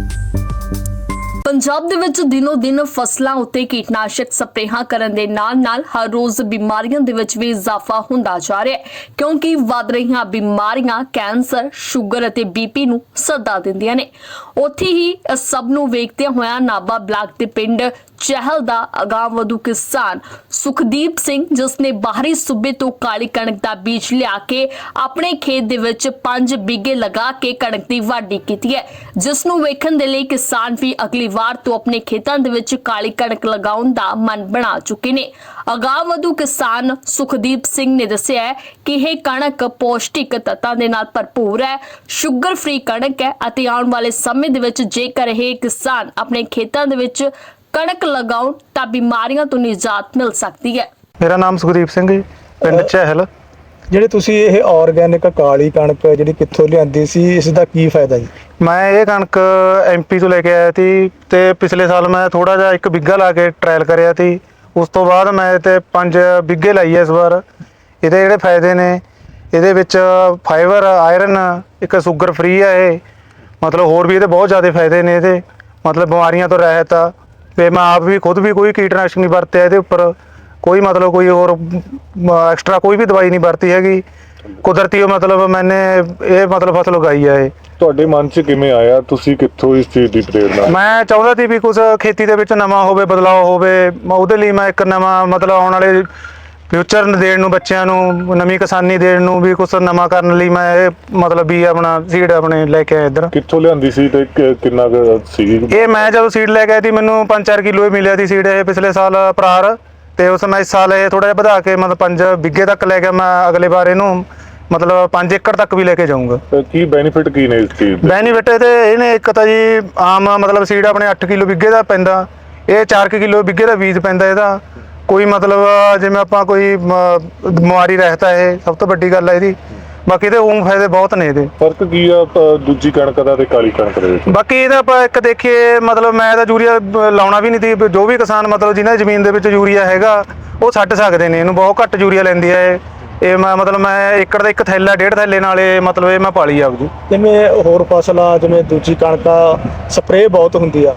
you Punjab ਦੇ ਵਿੱਚ ਦਿਨੋ ਦਿਨ ਫਸਲਾਂ ਉੱਤੇ ਕੀਟਨਾਸ਼ਕ ਸਪਰੇਹਾਂ ਕਰਨ ਦੇ ਨਾਲ-ਨਾਲ ਹਰ ਰੋਜ਼ ਬਿਮਾਰੀਆਂ ਦੇ ਵਿੱਚ ਵੀ ਇਜ਼ਾਫਾ ਹੁੰਦਾ ਜਾ ਰਿਹਾ ਹੈ ਕਿਉਂਕਿ ਵੱਧ ਰਹੀਆਂ ਬਿਮਾਰੀਆਂ ਕੈਂਸਰ, ਸ਼ੂਗਰ ਅਤੇ ਬੀਪੀ ਨੂੰ ਸੱਦਾ ਦਿੰਦੀਆਂ ਨੇ। ਉੱਥੇ ਹੀ ਸਭ ਨੂੰ ਵੇਖਦਿਆਂ ਹੋਇਆਂ ਨਾਬਾ ਬਲਾਕ ਦੇ ਪਿੰਡ ਚਹਿਲ ਦਾ ਅਗਾਂਹਵਧੂ ਕਿਸਾਨ ਸੁਖਦੀਪ ਸਿੰਘ ਜਿਸ ਨੇ ਬਾਹਰੀ ਸੂਬੇ ਤੋਂ ਕਾਲੀ ਕਣਕ ਦਾ ਬੀਜ ਲਿਆ ਕੇ ਆਪਣੇ ਖੇਤ ਦੇ ਵਿੱਚ 5 ਬਿੱਗੇ ਲਗਾ ਕੇ ਕਣਕ ਦੀ ਵਾਢੀ ਕੀਤੀ ਹੈ। ਜਿਸ ਨੂੰ ਵੇਖਣ ਦੇ ਲਈ ਕਿਸਾਨ ਵੀ ਅਗਲੀ ਵਾਰ ਤੋਂ ਆਪਣੇ ਖੇਤਾਂ ਦੇ ਵਿੱਚ ਕਾਲੀ ਕਣਕ ਲਗਾਉਣ ਦਾ ਮਨ ਬਣਾ ਚੁੱਕੇ ਨੇ। ਅਗਾਂਹਵਧੂ ਕਿਸਾਨ ਸੁਖਦੀਪ ਸਿੰਘ ਨੇ ਦੱਸਿਆ ਹੈ ਕਿ ਇਹ ਕਣਕ ਪੌਸ਼ਟਿਕ ਤੱਤਾਂ ਦੇ ਨਾਲ ਭਰਪੂਰ ਹੈ ਸ਼ੂਗਰ ਫ੍ਰੀ ਕਣਕ ਹੈ ਅਤੇ ਆਉਣ ਵਾਲੇ ਸਮੇਂ ਦੇ ਵਿੱਚ ਜੇਕਰ ਇਹ ਕਿਸਾਨ ਆਪਣੇ ਖੇਤਾਂ ਦੇ ਵਿੱਚ ਕਣਕ ਲਗਾਉਣ ਤਾਂ ਬਿਮਾਰੀਆਂ ਤੋਂ ਨਿਜਾਤ ਮਿਲ ਸਕਦੀ ਹੈ। ਮੇਰਾ ਨਾਮ ਸੁਖਦੀਪ ਸਿੰਘ ਜੀ ਪਿੰਡ ਚਹਿਲ। ਜਿਹੜੇ ਤੁਸੀਂ ਇਹ ਆਰਗੈਨਿਕ ਕਾਲੀ ਕਣਕ ਜਿਹੜੀ ਕਿੱਥੋਂ ਲਿਆਂਦੀ ਸੀ, ਇਸ ਦਾ ਕੀ ਫਾਇਦਾ ਜੀ? ਮੈਂ ਇਹ ਕਣਕ ਐਮਪੀ ਤੋਂ ਲੈ ਕੇ ਆਇਆ ਸੀ ਤੇ ਪਿਛਲੇ ਸਾਲ ਮੈਂ ਥੋੜਾ ਜਿਹਾ ਇੱਕ ਬਿੱਗਾ ਲਾ ਕੇ ਟ੍ਰਾਇਲ ਕਰਿਆ ਸੀ। ਉਸ ਤੋਂ ਬਾਅਦ ਮੈਂ ਤੇ ਪੰਜ ਬਿੱਗੇ ਲਾਈ ਐ ਇਸ ਵਾਰ। ਇਹਦੇ ਜਿਹੜੇ ਫਾਇਦੇ ਨੇ, ਇਹਦੇ ਵਿੱਚ ਫਾਈਬਰ ਆਇਰਨ ਇੱਕ ਸ਼ੂਗਰ ਫ੍ਰੀ ਆ ਇਹ। ਮਤਲਬ ਹੋਰ ਵੀ ਇਹਦੇ ਬਹੁਤ ਜ਼ਿਆਦਾ ਫਾਇਦੇ ਨੇ ਇਹਦੇ। ਮਤਲਬ ਬਿਮਾਰੀਆਂ ਤੋਂ ਰਹਿਤ ਆ। ਤੇ ਮੈਂ ਆਪ ਵੀ ਖੁਦ ਵੀ ਕੋਈ ਕੀਟਨਾਸ਼ਕ ਨਹੀਂ ਵਰਤਿਆ ਇਹਦੇ ਉੱਪਰ। ਕੋਈ ਮਤਲਬ ਕੋਈ ਹੋਰ ਐਕਸਟਰਾ ਕੋਈ ਵੀ ਦਵਾਈ ਨਹੀਂ ਵਰਤੀ ਹੈਗੀ। ਕੁਦਰਤੀ ਉਹ ਮਤਲਬ ਮੈਨੇ ਇਹ ਮਤਲਬ ਫਸਲ ਉਗਾਈ ਇਹ। ਤੁਹਾਡੇ ਮਨ 'ਚ ਕਿਵੇਂ ਆਇਆ? ਤੁਸੀਂ ਕਿੱਥੋਂ ਇਸ ਚੀਜ਼ ਦੀ ਪ੍ਰੇਰਣਾ ਮੈਂ ਚਾਹੁੰਦਾ ਸੀ ਵੀ ਕੁਝ ਖੇਤੀ ਦੇ ਵਿੱਚ ਨਵਾਂ ਹੋਵੇ ਬਦਲਾਅ ਹੋਵੇ। ਮੈਂ ਉਹਦੇ ਲਈ ਮੈਂ ਇੱਕ ਨਵਾਂ ਮਤਲਬ ਆਉਣ ਵਾਲੇ ਫਿਊਚਰ ਦੇਣ ਨੂੰ ਬੱਚਿਆਂ ਨੂੰ ਨਵੀਂ ਕਿਸਾਨੀ ਦੇਣ ਨੂੰ ਵੀ ਕੁਝ ਨਵਾਂ ਕਰਨ ਲਈ ਮੈਂ ਇਹ ਮਤਲਬ ਵੀ ਆਪਣਾ ਸੀਡ ਆਪਣੇ ਲੈ ਕੇ ਆਇਆ ਇੱਧਰ। ਕਿੱਥੋਂ ਲਿਆਂਦੀ ਸੀ ਤੇ ਕਿ- ਕਿੰਨਾ ਕੁ ਸੀ ਇਹ ਮੈਂ ਜਦੋਂ ਸੀਡ ਲੈ ਕੇ ਆਈ ਸੀ ਮੈਨੂੰ 5-4 ਕਿਲੋ ਹੀ ਮਿਲਿਆ ਸੀ ਸੀਡ ਇਹ ਪਿਛਲੇ ਸਾਲ ਪ੍ਰਾਰ ਤੇ ਉਸ ਮੈਂ ਇਸ ਸਾਲ ਇਹ ਥੋੜਾ ਜਿਹਾ ਵਧਾ ਕੇ ਮਤਲਬ 5 ਬਿੱਗੇ ਤੱਕ ਲੈ ਕੇ ਮੈਂ ਅਗਲੇ ਵਾਰ ਇਹਨੂੰ ਮਤਲਬ 5 ਏਕੜ ਤੱਕ ਵੀ ਲੈ ਕੇ ਜਾਊਂਗਾ। ਤੇ ਕੀ ਬੈਨੀਫਿਟ ਕੀ ਨੇ ਇਸ ਚੀਜ਼ ਦੇ? ਬੈਨੀਫਿਟ ਇਹਦੇ ਇਹਨੇ ਇੱਕ ਤਾਂ ਜੀ ਆਮ ਮਤਲਬ ਸੀਡ ਆਪਣੇ 8 ਕਿਲੋ ਬਿੱਗੇ ਦਾ ਪੈਂਦਾ ਇਹ 4 ਕਿਲੋ ਬਿੱਗੇ ਦਾ ਬੀਜ ਪੈਂਦਾ ਇਹਦਾ। ਕੋਈ ਮਤਲਬ ਜਿਵੇਂ ਆਪਾਂ ਕੋਈ ਮ, ਬਿਮਾਰੀ ਰਹਿਤਾ ਇਹ ਸਭ ਤੋਂ ਵੱਡੀ ਗੱਲ ਹੈ ਇਹਦੀ। ਬਾਕੀ ਇਹਦੇ ਉਹ ਫਾਇਦੇ ਬਹੁਤ ਨੇ ਇਹਦੇ। ਫ਼ਰਕ ਕੀ ਆ ਦੂਜੀ ਕਣਕ ਦਾ ਤੇ ਕਾਲੀ ਕਣਕ ਦੇ ਵਿੱਚ? ਬਾਕੀ ਇਹਦਾ ਆਪਾਂ ਇੱਕ ਦੇਖੀਏ ਮਤਲਬ ਮੈਂ ਤਾਂ ਯੂਰੀਆ ਬ- ਲਾਉਣਾ ਵੀ ਨਹੀਂ ਸੀ ਜੋ ਵੀ ਕਿਸਾਨ ਮਤਲਬ ਜਿਨ੍ਹਾਂ ਦੀ ਜ਼ਮੀਨ ਦੇ ਵਿੱਚ ਯੂਰੀਆ ਹੈਗਾ ਉਹ ਛੱਡ ਸਕਦੇ ਨੇ ਇਹਨੂੰ ਬਹੁਤ ਘੱਟ ਯੂਰੀਆ ਲੈਂਦੀ ਹੈ ਇਹ। ਇਹ ਮੈਂ ਮਤਲਬ ਮੈਂ ਏਕੜ ਦਾ ਇੱਕ ਥੈਲਾ ਡੇਢ ਥੈਲੇ ਨਾਲ ਇਹ ਮਤਲਬ ਇਹ ਮੈਂ ਪਾਲੀ ਆਪਦੀ। ਜਿਵੇਂ ਹੋਰ ਫਸਲਾਂ ਜਿਵੇਂ ਦੂਜੀ ਕਣਕਾਂ ਸਪਰੇਅ ਬਹੁਤ ਹੁੰਦੀ ਆ।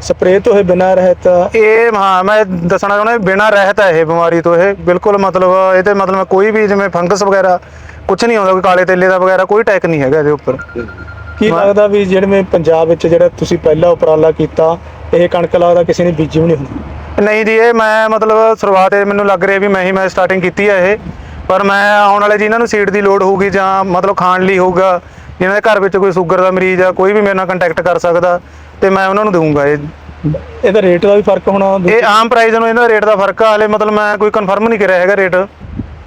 ਸਪਰੇਅ ਤੋਂ ਇਹ ਬਿਨਾਂ ਰਹਿਤ ਇਹ ਹਾਂ ਮੈਂ ਦੱਸਣਾ ਚਾਹੁੰਦਾ ਬਿਨਾ ਰਹਿਤ ਹੈ ਇਹ ਬਿਮਾਰੀ ਤੋਂ ਇਹ। ਬਿਲਕੁਲ ਮਤਲਬ ਇਹਦੇ ਮਤਲਬ ਕੋਈ ਵੀ ਜਿਵੇਂ ਫੰਗਸ ਵਗੈਰਾ ਕੁਝ ਨਹੀਂ ਆਉਂਦਾ ਕੋਈ ਕਾਲੇ ਤੇਲੇ ਦਾ ਵਗੈਰਾ ਕੋਈ ਟੈਕ ਨਹੀਂ ਹੈਗਾ ਇਹਦੇ ਉੱਪਰ। ਕੀ। ਲੱਗਦਾ ਵੀ ਜਿਵੇਂ ਪੰਜਾਬ ਵਿੱਚ ਜਿਹੜਾ ਤੁਸੀਂ ਪਹਿਲਾ ਉਪਰਾਲਾ ਕੀਤਾ ਇਹ ਕਣਕ ਲੱਗਦਾ ਕਿਸੇ ਨੇ ਬੀਜੀ ਵੀ ਨਹੀਂ ਹੁੰਦੀ? ਨਹੀਂ ਜੀ ਇਹ ਮੈਂ ਮਤਲਬ ਸ਼ੁਰੂਆਤ ਇਹ ਮੈਨੂੰ ਲੱਗ ਰਿਹਾ ਵੀ ਮੈਂ ਹੀ ਮੈਂ ਸਟਾਰਟਿੰਗ ਕੀਤੀ ਹੈ ਇਹ। ਪਰ ਮੈਂ ਆਉਣ ਵਾਲੇ ਜਿਨ੍ਹਾਂ ਨੂੰ ਸੀਡ ਦੀ ਲੋੜ ਹੋਊਗੀ ਜਾਂ ਮਤਲਬ ਖਾਣ ਲਈ ਹੋਊਗਾ ਜਿਨ੍ਹਾਂ ਦੇ ਘਰ ਵਿੱਚ ਕੋਈ ਸ਼ੂਗਰ ਦਾ ਮਰੀਜ਼ ਆ ਕੋਈ ਵੀ ਮੇਰੇ ਨਾਲ ਕੰਟੈਕਟ ਕਰ ਸਕਦਾ ਤੇ ਮੈਂ ਉਹਨਾਂ ਨੂੰ ਦਊਂਗਾ ਇਹ। ਇਹਦਾ ਰੇਟ ਦਾ ਵੀ ਫ਼ਰਕ ਹੋਣਾ ਇਹ ਆਮ ਪ੍ਰਾਈਸ ਨੂੰ ਇਹਨਾਂ ਰੇਟ ਦਾ ਫ਼ਰਕ ਆ ਹਲੇ ਮਤਲਬ ਮੈਂ ਕੋਈ ਕਨਫਰਮ ਨਹੀਂ ਕਰਿਆ ਹੈਗਾ ਰੇਟ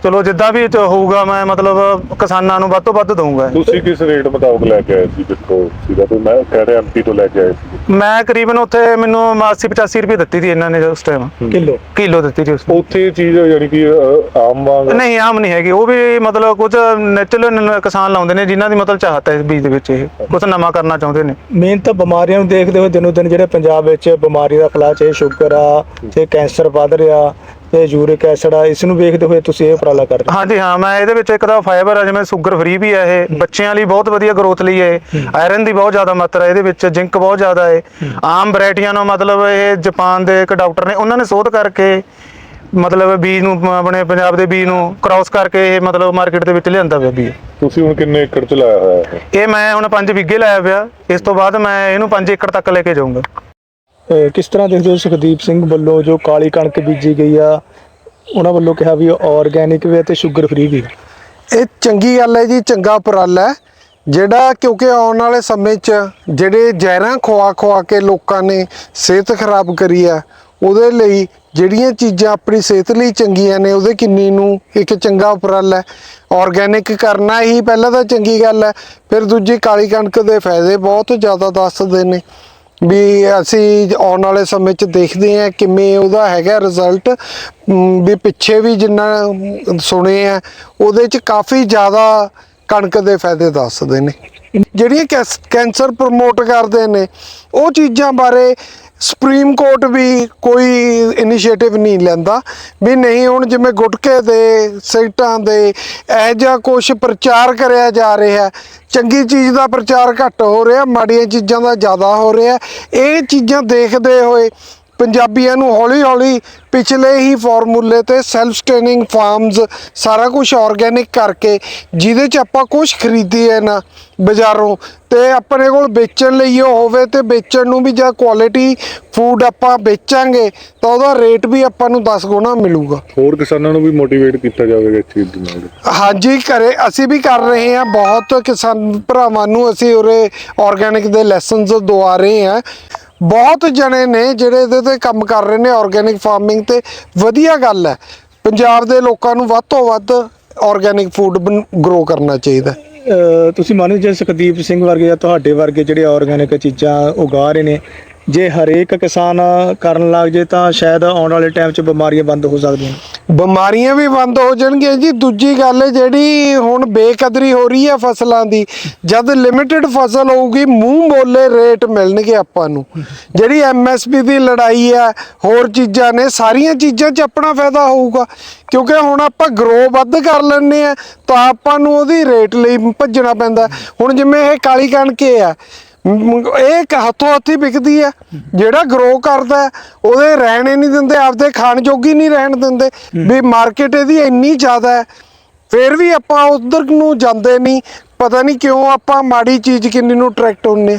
ਚਲੋ ਜਿੱਦਾਂ ਵੀ ਚ ਹੋਊਗਾ ਮੈਂ ਮਤਲਬ ਕਿਸਾਨਾਂ ਨੂੰ ਵੱਧ ਤੋਂ ਵੱਧ ਦਊਂਗਾ। ਤੁਸੀਂ ਕਿਸ ਰੇਟ ਮੁਤਾਬਕ ਲੈ ਕੇ ਆਏ ਸੀ ਜਿੱਥੋਂ ਸੀਗਾ ਤੇ ਮੈਂ ਕਹਿ ਰਿਹਾ ਐਮਪੀ ਤੋਂ ਲੈ ਕੇ ਆਏ ਸੀ। ਮੈਂ ਕਰੀਬਨ ਉੱਥੇ ਮੈਨੂੰ 80 85 ਰੁਪਏ ਦਿੱਤੀ ਸੀ ਇਹਨਾਂ ਨੇ ਉਸ ਟਾਈਮ ਕਿਲੋ? ਕਿਲੋ ਦਿੱਤੀ ਸੀ ਉਸ ਉੱਥੇ ਇਹ ਚੀਜ਼ ਯਾਨੀ ਕਿ ਅ, ਆਮ ਵਾਂਗ? ਨਹੀਂ ਆਮ ਨਹੀਂ ਹੈਗੀ। ਉਹ ਵੀ ਮਤਲਬ ਕੁਝ ਨੈਚੁਰਲ ਕਿਸਾਨ ਲਾਉਂਦੇ ਨੇ ਜਿਨ੍ਹਾਂ ਦੀ ਮਤਲਬ ਚਾਹਤ ਹੈ ਇਸ ਬੀਜ ਦੇ ਵਿੱਚ ਇਹ। ਕੁਝ ਨਵਾਂ ਕਰਨਾ ਚਾਹੁੰਦੇ ਨੇ। ਮੇਨ ਤਾਂ ਬਿਮਾਰੀਆਂ ਨੂੰ ਦੇਖਦੇ ਹੋਏ ਦਿਨੋ ਦਿਨ ਜਿਹੜੇ ਪੰਜਾਬ ਵਿੱਚ ਬਿਮਾਰੀ ਦਾ ਫੈਲਾਅ ਚਾਹੇ ਸ਼ੂਗਰ ਆ ਤੇ ਕੈਂਸਰ ਵੱਧ ਰਿਹਾ ਤੇ ਯੂਰਿਕ ਐਸਿਡ ਆ ਇਸ ਨੂੰ ਵੇਖਦੇ ਹੋਏ ਤੁਸੀਂ ਇਹ ਉਪਰਾਲਾ ਕਰ ਰਹੇ ਹੋ। ਹਾਂਜੀ ਹਾਂ ਮੈਂ ਇਹਦੇ ਵਿੱਚ ਇੱਕ ਤਾਂ ਫਾਈਬਰ ਆ ਜਿਵੇਂ ਸ਼ੂਗਰ ਫ੍ਰੀ ਵੀ ਹੈ ਇਹ। ਬੱਚਿਆਂ ਲਈ ਬਹੁਤ ਵਧੀਆ ਗਰੋਥ ਲਈ ਹੈ। ਆਇਰਨ ਦੀ ਬਹੁਤ ਜ਼ਿਆਦਾ ਮਾਤਰਾ ਇਹਦੇ ਵਿੱਚ ਜ਼ਿੰਕ ਬਹੁਤ ਜ਼ਿਆਦਾ ਹੈ। ਆਮ ਵੈਰਾਈਟੀਆਂ ਨੂੰ ਮਤਲਬ ਇਹ ਜਾਪਾਨ ਦੇ ਇੱਕ ਡਾਕਟਰ ਨੇ ਉਹਨਾਂ ਨੇ ਸ਼ੋਧ ਕਰਕੇ ਮਤਲਬ ਬੀਜ ਨੂੰ ਆਪਣੇ ਪੰਜਾਬ ਦੇ ਬੀਜ ਨੂੰ ਕ੍ਰਾਸ ਕਰਕੇ ਇਹ ਮਤਲਬ ਮਾਰਕੀਟ ਦੇ ਵਿੱਚ ਲਿਆਂਦਾ ਪਿਆ ਬੀਜ ਤੁਸੀਂ ਹੁਣ ਕਿੰਨੇ ਏਕੜ ਚ ਲਾਇਆ ਹੋਇਆ ਹੈ ਇਹ ਮੈਂ ਹੁਣ 5 ਵਿਗੇ ਲਾਇਆ ਪਿਆ। ਇਸ ਤੋਂ ਬਾਅਦ ਮੈਂ ਇਹਨੂੰ 5 ਏਕੜ ਤੱਕ ਲੈ ਕੇ ਜਾਊਂਗਾ। ਕਿਸ ਤਰ੍ਹਾਂ ਦੇਖਦੇ ਹੋ ਸੁਖਦੀਪ ਸਿੰਘ ਵੱਲੋਂ ਜੋ ਕਾਲੀ ਕਣਕ ਬੀਜੀ ਗਈ ਆ, ਉਹਨਾਂ ਵੱਲੋਂ ਕਿਹਾ ਵੀ ਆਰਗੈਨਿਕ ਵੀ ਹੈ ਤੇ ਸ਼ੂਗਰ ਫ੍ਰੀ ਵੀ ਇਹ ਚੰਗੀ ਗੱਲ ਹੈ ਜੀ, ਚੰਗਾ ਉਪਰਾਲਾ ਹੈ। ਜਿਹੜਾ ਕਿਉਂਕਿ ਆਉਣ ਵਾਲੇ ਸਮੇਂ 'ਚ ਜਿਹੜੇ ਜ਼ਹਿਰਾਂ ਖਵਾ ਖਵਾ ਕੇ ਲੋਕਾਂ ਨੇ ਸਿਹਤ ਖਰਾਬ ਕਰੀ ਹੈ, ਉਹਦੇ ਲਈ ਜਿਹੜੀਆਂ ਚੀਜ਼ਾਂ ਆਪਣੀ ਸਿਹਤ ਲਈ ਚੰਗੀਆਂ ਨੇ, ਉਹਦੇ ਕਿੰਨੀ ਨੂੰ ਇੱਕ ਚੰਗਾ ਉਪਰਾਲਾ ਹੈ। ਆਰਗੈਨਿਕ ਕਰਨਾ ਹੀ ਪਹਿਲਾਂ ਤਾਂ ਚੰਗੀ ਗੱਲ ਹੈ, ਫਿਰ ਦੂਜੀ ਕਾਲੀ ਕਣਕ ਦੇ ਫਾਇਦੇ ਬਹੁਤ ਜ਼ਿਆਦਾ ਦੱਸਦੇ ਨੇ। ਵੀ ਅਸੀਂ ਆਉਣ ਵਾਲੇ ਸਮੇਂ 'ਚ ਦੇਖਦੇ ਹਾਂ ਕਿਵੇਂ ਉਹਦਾ ਹੈਗਾ ਰਿਜ਼ਲਟ ਵੀ ਪਿੱਛੇ ਵੀ ਜਿੰਨਾ ਸੁਣੇ ਆ, ਉਹਦੇ 'ਚ ਕਾਫੀ ਜ਼ਿਆਦਾ ਕਣਕ ਦੇ ਫਾਇਦੇ ਦੱਸਦੇ ਨੇ। ਜਿਹੜੀਆਂ ਕੈਸ- ਕੈਂਸਰ ਪ੍ਰਮੋਟ ਕਰਦੇ ਨੇ, ਉਹ ਚੀਜ਼ਾਂ ਬਾਰੇ ਸੁਪਰੀਮ ਕੋਰਟ ਵੀ ਕੋਈ ਇਨੀਸ਼ੀਏਟਿਵ ਨਹੀਂ ਲੈਂਦਾ ਵੀ ਨਹੀਂ ਹੁਣ ਜਿਵੇਂ ਗੁਟਕੇ ਦੇ ਸਿਗਟਾਂ ਦੇ, ਇਹ ਜਿਹਾ ਕੁਝ ਪ੍ਰਚਾਰ ਕਰਿਆ ਜਾ ਰਿਹਾ, ਚੰਗੀ ਚੀਜ਼ ਦਾ ਪ੍ਰਚਾਰ ਘੱਟ ਹੋ ਰਿਹਾ, ਮਾੜੀਆਂ ਚੀਜ਼ਾਂ ਦਾ ਜ਼ਿਆਦਾ ਹੋ ਰਿਹਾ, ਇਹ ਚੀਜ਼ਾਂ ਦੇਖਦੇ ਹੋਏ ਪੰਜਾਬੀਆਂ ਨੂੰ ਹੌਲੀ-ਹੌਲੀ ਪਿਛਲੇ ਹੀ ਫਾਰਮੂਲੇ ਤੇ ਸੈਲਫ ਸਟੇਨਿੰਗ ਫਾਰਮਸ ਸਾਰਾ ਕੁਝ ਆਰਗੇਨਿਕ ਕਰਕੇ ਜਿਹਦੇ ਚ ਆਪਾਂ ਕੁਝ ਖਰੀਦੀਏ ਨਾ ਬਾਜ਼ਾਰੋਂ ਤੇ ਆਪਣੇ ਕੋਲ ਵੇਚਣ ਲਈ ਉਹ ਹੋਵੇ ਤੇ ਵੇਚਣ ਨੂੰ ਵੀ ਜਾਂ ਕੁਆਲਿਟੀ ਫੂਡ ਆਪਾਂ ਵੇਚਾਂਗੇ ਤਾਂ ਉਹਦਾ ਰੇਟ ਵੀ ਆਪਾਂ ਨੂੰ 10 ਗੁਣਾ ਮਿਲੂਗਾ। ਹੋਰ ਕਿਸਾਨਾਂ ਨੂੰ ਵੀ ਮੋਟੀਵੇਟ ਕੀਤਾ ਜਾਵੇਗਾ ਇਸ ਚੀਜ਼ ਦੇ ਨਾਲ। ਹਾਂਜੀ ਕਰੇ ਅਸੀਂ ਵੀ ਕਰ ਰਹੇ ਹਾਂ ਬਹੁਤ ਕਿਸਾਨ ਭਰਾਵਾਂ ਨੂੰ ਅਸੀਂ ਉਰੇ ਆਰਗੇਨਿਕ ਦੇ ਲੈਸਨਸ ਦਵਾ ਰਹੇ ਹਾਂ। ਬਹੁਤ ਜਣੇ ਨੇ ਜਿਹੜੇ ਇਹਦੇ ਤੇ ਕੰਮ ਕਰ ਰਹੇ ਨੇ ਆਰਗੇਨਿਕ ਫਾਰਮਿੰਗ ਤੇ। ਵਧੀਆ ਗੱਲ ਹੈ। ਪੰਜਾਬ ਦੇ ਲੋਕਾਂ ਨੂੰ ਵੱਧ ਤੋਂ ਵੱਧ ਆਰਗੇਨਿਕ ਫੂਡ ਗਰੋ ਕਰਨਾ ਚਾਹੀਦਾ ਤੁਸੀਂ ਮੰਨੋ ਜੇ ਸੁਖਦੀਪ ਸਿੰਘ ਵਰਗੇ ਜਾਂ ਤੁਹਾਡੇ ਵਰਗੇ ਜਿਹੜੇ ਆਰਗੈਨਿਕ ਚੀਜ਼ਾਂ ਉਗਾ ਰਹੇ ਨੇ ਜੇ ਹਰੇਕ ਕਿਸਾਨ ਕਰਨ ਲੱਗ ਜੇ ਤਾਂ ਸ਼ਾਇਦ ਆਉਣ ਵਾਲੇ ਟਾਈਮ 'ਚ ਬਿਮਾਰੀਆਂ ਬੰਦ ਹੋ ਸਕਦੀਆਂ ਬਿਮਾਰੀਆਂ ਵੀ ਬੰਦ ਹੋ ਜਾਣਗੀਆਂ ਜੀ। ਦੂਜੀ ਗੱਲ ਜਿਹੜੀ ਹੁਣ ਬੇਕਦਰੀ ਹੋ ਰਹੀ ਹੈ ਫਸਲਾਂ ਦੀ, ਜਦ ਲਿਮਿਟਿਡ ਫਸਲ ਹੋਊਗੀ, ਮੂੰਹ ਬੋਲੇ ਰੇਟ ਮਿਲਣਗੇ ਆਪਾਂ ਨੂੰ। ਜਿਹੜੀ ਐਮਐਸਪੀ ਦੀ ਲੜਾਈ ਹੈ, ਹੋਰ ਚੀਜ਼ਾਂ ਨੇ, ਸਾਰੀਆਂ ਚੀਜ਼ਾਂ 'ਚ ਆਪਣਾ ਫਾਇਦਾ ਹੋਊਗਾ। ਕਿਉਂਕਿ ਹੁਣ ਆਪਾਂ ਗਰੋ ਵੱਧ ਕਰ ਲੈਂਦੇ ਆ ਤਾਂ ਆਪਾਂ ਨੂੰ ਉਹਦੀ ਰੇਟ ਲਈ ਭੱਜਣਾ ਪੈਂਦਾ। ਹੁਣ ਜਿਵੇਂ ਇਹ ਕਾਲੀ ਕਣਕ ਇਹ ਆ ਇਹ ਇੱਕ ਹੱਥੋਂ ਹੱਥੀ ਵਿਕਦੀ ਹੈ। ਜਿਹੜਾ ਗਰੋ ਕਰਦਾ ਉਹਦੇ ਰਹਿਣੇ ਨਹੀਂ ਦਿੰਦੇ, ਆਪਦੇ ਖਾਣ ਜੋਗੀ ਨਹੀਂ ਰਹਿਣ ਦਿੰਦੇ। ਵੀ ਮਾਰਕੀਟ ਇਹਦੀ ਇੰਨੀ ਜ਼ਿਆਦਾ ਹੈ, ਫਿਰ ਵੀ ਆਪਾਂ ਉਧਰ ਨੂੰ ਜਾਂਦੇ ਨਹੀਂ। ਪਤਾ ਨਹੀਂ ਕਿਉਂ ਆਪਾਂ ਮਾੜੀ ਚੀਜ਼ ਕਿੰਨੀ ਨੂੰ ਅਟਰੈਕਟ ਹੁੰਨੇ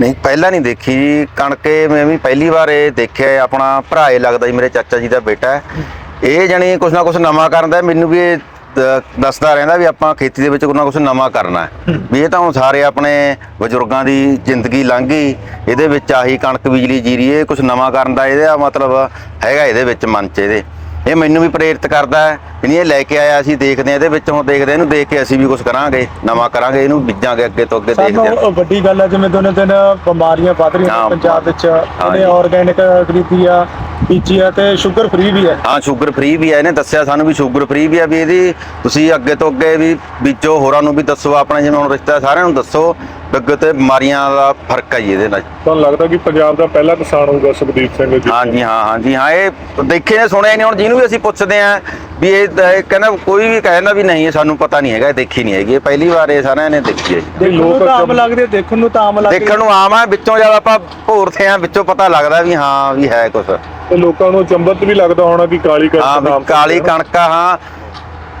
ਨਹੀਂ, ਪਹਿਲਾਂ ਨਹੀਂ ਦੇਖੀ ਜੀ। ਕਣਕੇ ਮੈਂ ਵੀ ਪਹਿਲੀ ਵਾਰ ਇਹ ਦੇਖਿਆ ਆਪਣਾ ਭਰਾ ਇਹ ਲੱਗਦਾ ਜੀ, ਮੇਰੇ ਚਾਚਾ ਜੀ ਦਾ ਬੇਟਾ ਇਹ ਜਣੀ ਕੁਛ ਨਾ ਕੁਛ ਨਵਾਂ ਕਰਦਾ ਮੈਨੂੰ ਵੀ ਇਹ ਦੱਸਦਾ ਰਹਿੰਦਾ ਵੀ ਆਪਾਂ ਖੇਤੀ ਦੇ ਵਿੱਚ ਕੁਛ ਨਾ ਕੁਛ ਨਵਾਂ ਕਰਨਾ ਹੈ। ਵੀ ਇਹ ਤਾਂ ਹੁਣ ਸਾਰੇ ਆਪਣੇ ਬਜ਼ੁਰਗਾਂ ਦੀ ਜ਼ਿੰਦਗੀ ਲੰਘ ਗਈ। ਇਹਦੇ ਵਿੱਚ ਆਹੀ ਕਣਕ ਬਿਜਲੀ ਜੀਰੀ ਇਹ ਕੁਛ ਨਵਾਂ ਕਰਨ ਦਾ ਇਹਦਾ ਮਤਲਬ ਹੈਗਾ ਇਹਦੇ ਵਿੱਚ ਮਨ ਚ ਇਹਦੇ। ਇਹ ਮੈਨੂੰ ਵੀ ਪ੍ਰੇਰਿਤ ਕਰਦਾ ਹੈ ਵੀ ਨਹੀਂ ਇਹ ਲੈ ਕੇ ਆਇਆ ਅਸੀਂ ਦੇਖਦੇ ਹਾਂ ਇਹਦੇ ਵਿੱਚ ਹੁਣ ਦੇਖਦੇ ਇਹਨੂੰ ਦੇਖ ਕੇ ਅਸੀਂ ਵੀ ਕੁਝ ਕਰਾਂਗੇ ਨਵਾਂ ਕਰਾਂਗੇ ਇਹਨੂੰ ਬੀਜਾਂਗੇ ਅੱਗੇ ਤੋਂ ਅੱਗੇ ਦੇਖਦੇ ਹਾਂ। ਸਾਨੂੰ ਵੱਡੀ ਗੱਲ ਹੈ ਜਿਵੇਂ ਦੋਨੇ ਦਿਨ ਬਿਮਾਰੀਆਂ ਵੱਧ ਰਹੀਆਂ ਹਾਂ, ਪੰਜਾਬ ਵਿੱਚ। ਉਹਨੇ। ਆਰਗੈਨਿਕ ਖਰੀਦੀ ਆ ਬੀਜੀ ਆ ਤੇ ਸ਼ੂਗਰ ਫ੍ਰੀ ਵੀ ਹੈ। ਹਾਂ ਸ਼ੂਗਰ ਫ੍ਰੀ ਵੀ ਹੈ ਇਹਨੇ ਦੱਸਿਆ ਸਾਨੂੰ ਵੀ ਸ਼ੂਗਰ ਫ੍ਰੀ ਵੀ ਹੈ ਵੀ ਇਹਦੀ ਤੁਸੀਂ ਅੱਗੇ ਤੋਂ ਅੱਗੇ ਵੀ ਬੀਜੋ ਹੋਰਾਂ ਨੂੰ ਵੀ ਦੱਸੋ ਆਪਣੇ ਜਿਵੇਂ ਹੁਣ ਰਿਸ਼ਤਾ ਸਾਰਿਆਂ ਨੂੰ ਦੱਸੋ ਅੱਗੇ ਤੇ ਬਿਮਾਰੀਆਂ ਦਾ ਫ਼ਰਕ ਹੈ ਜੀ ਇਹਦੇ ਨਾਲ। ਤੁਹਾਨੂੰ ਲੱਗਦਾ ਕਿ ਪੰਜਾਬ ਦਾ ਪਹਿਲਾ ਕਿਸਾਨ ਹੋਊਗਾ ਸੁਖਦੀਪ ਸਿੰਘ ਜੀ? ਹਾਂਜੀ ਹਾਂ ਹਾਂਜੀ ਹਾਂ ਇਹ ਦੇਖੇ ਨੇ ਸੁਣਿਆ ਨਹੀਂ ਹੁਣ ਜਿਹਨੂੰ ਵੀ ਅਸੀਂ ਪੁੱਛਦੇ ਆਂ ਵੀ ਇਹ ਤਾਂ ਇਹ ਕਹਿੰਦਾ ਕੋਈ ਵੀ ਕਹਿੰਦਾ ਵੀ ਨਹੀਂ ਇਹ ਸਾਨੂੰ ਪਤਾ ਨਹੀਂ ਹੈਗਾ ਇਹ ਦੇਖੀ ਨਹੀਂ ਹੈਗੀ ਇਹ ਪਹਿਲੀ ਵਾਰ ਇਹ ਸਾਰਿਆਂ ਨੇ ਦੇਖੀ ਹੈ ਜੀ। ਦੇਖਣ ਨੂੰ ਲੋਕ ਤਾਂ ਆਮ ਲੱਗਦੇ ਦੇਖਣ ਨੂੰ ਤਾਂ ਆਮ ਲੱਗਦੇ ਦੇਖਣ ਨੂੰ ਆਮ ਆ ਵਿੱਚੋਂ ਜਦ ਆਪਾਂ ਭੋਰਦੇ ਆਂ ਵਿੱਚੋਂ ਪਤਾ ਲੱਗਦਾ ਵੀ ਹਾਂ ਵੀ ਹੈ ਕੁਛ। ਤੇ ਲੋਕਾਂ ਨੂੰ ਚੰਬਤ ਵੀ ਲੱਗਦਾ ਹੋਣਾ ਕਿ ਕਾਲੀ ਕਣਕ ਹਾਂ ਵੀ ਨਾਮ ਤੋਂ ਕਾਲੀ ਹੈ ਨਾ। ਕਣਕ ਆ, ਹਾਂ।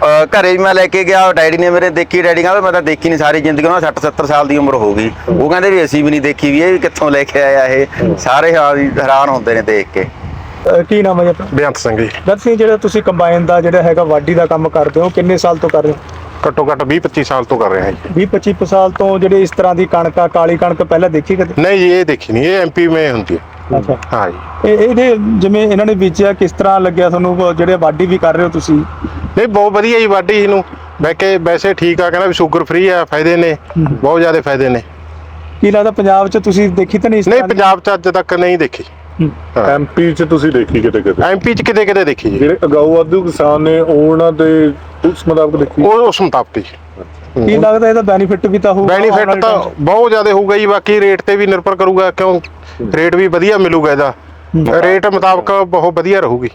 ਘਰੇ ਵੀ ਮੈਂ ਲੈ ਕੇ ਗਿਆ ਡੈਡੀ ਨੇ ਮੇਰੇ ਦੇਖੀ ਡੈਡੀ ਕਹਿੰਦਾ ਮੈਂ ਤਾਂ ਦੇਖੀ ਨਹੀਂ ਸਾਰੀ ਜ਼ਿੰਦਗੀ ਉਹਨਾਂ 60 70 ਸਾਲ ਦੀ ਉਮਰ ਹੋ ਗਈ। ਉਹ ਕਹਿੰਦੇ ਵੀ ਅਸੀਂ ਵੀ ਨਹੀਂ ਦੇਖੀ ਵੀ ਇਹ ਕਿੱਥੋਂ ਲੈ ਕੇ ਆਇਆ ਇਹ? ਸਾਰੇ ਹੈਰਾਨ ਹੁੰਦੇ ਨੇ ਦੇਖ ਕੇ। ਕੀ ਨਾਮ ਹੈ ਜੀ ਆਪਣਾ? ਬੇਅੰਤ ਸਿੰਘ ਜੀ। ਦੱਸੀ ਜਿਹੜਾ ਤੁਸੀਂ ਕੰਬਾਈਨ ਦਾ ਜਿਹੜਾ ਹੈਗਾ ਵਾਢੀ ਦਾ ਕੰਮ ਕਰਦੇ ਹੋ ਕਿੰਨੇ ਸਾਲ ਤੋਂ ਕਰ ਰਹੇ ਹੋ? ਘੱਟੋ ਘੱਟ 20 25 ਸਾਲ ਤੋਂ ਕਰ ਰਿਹਾ ਜੀ। 20 25 ਸਾਲ ਤੋਂ ਜਿਹੜੇ ਇਸ ਤਰ੍ਹਾਂ ਦੀ ਕਣਕ ਆ ਕਾਲੀ ਕਣਕ ਪਹਿਲਾਂ ਦੇਖੀ ਕਦੇ? ਨਹੀਂ ਜੀ ਇਹ ਦੇਖੀ ਨਹੀਂ ਇਹ ਐਮਪੀ ਮੇ ਹੁੰਦੀ ਹੈ। ਅੱਛਾ। ਹਾਂ ਜੀ। ਇਹ ਇਹਦੇ ਜਿਵੇਂ ਇਹਨਾਂ ਨੇ ਬੀਜਿਆ ਕਿਸ ਤਰ੍ਹਾਂ ਲੱਗਿਆ ਤੁਹਾਨੂੰ ਜਿਹੜੇ ਵਾਢੀ ਵੀ ਕਰ ਰਹੇ ਹੋ ਤੁਸੀਂ? ਨਹੀਂ ਬਹੁਤ ਵਧੀਆ ਜੀ ਵਾਢੀ ਇਹਨੂੰ। ਮੈਂ ਕਿ ਵੈਸੇ ਠੀਕ ਆ ਕਹਿੰਦਾ ਵੀ ਸ਼ੂਗਰ ਫ੍ਰੀ ਆ ਫਾਇਦੇ ਨੇ ਬਹੁਤ ਜ਼ਿਆਦਾ ਫਾਇਦੇ ਨੇ। ਕੀ ਲੱਗਦਾ ਪੰਜਾਬ 'ਚ ਤੁਸੀਂ ਦੇਖੀ ਤਾਂ ਨਹੀਂ ਇਸ ਨਹੀਂ ਤਰ੍ਹਾਂ ਦੀ? ਪੰਜਾਬ ਚ ਅੱਜ ਤੱਕ ਨਹੀਂ ਦੇਖੀ। ਹੂੰ। ਐਮਪੀ ਚ ਤੁਸੀਂ ਦੇਖੀ ਕਿਤੇ ਕਿਤੇ? ਐਮਪੀ ਚ ਕਿਤੇ ਕਿਤੇ ਦੇਖੀ ਜੀ। ਜਿਹੜੇ ਅਗਾਊ ਆਦੂ ਕਿਸਾਨ ਨੇ ਉਹਨਾਂ ਦੇ ਉਸ ਮੁਤਾਬਕ ਦੇਖੀ? ਉਹ ਉਸ ਮੁਤਾਬਕ ਜੀ ਕੀ ਲੱਗਦਾ ਇਹਦਾ ਬੈਨੀਫਿਟ ਵੀ ਤਾਂ ਹੋਊਗਾ ਆਉਣ ਬੈਨੀਫਿਟ ਵਾਲੇ ਤਾਂ time 'ਚ? ਬਹੁਤ ਜ਼ਿਆਦਾ ਹੋਊਗਾ ਜੀ ਬਾਕੀ ਰੇਟ ਤੇ ਵੀ ਨਿਰਭਰ ਕਰੂਗਾ ਕਿਉਂ ਰੇਟ ਵੀ ਵਧੀਆ ਮਿਲੂਗਾ ਇਹਦਾ। ਰੇਟ ਮੁਤਾਬਕ ਬਹੁਤ ਵਧੀਆ ਰਹੂਗੀ।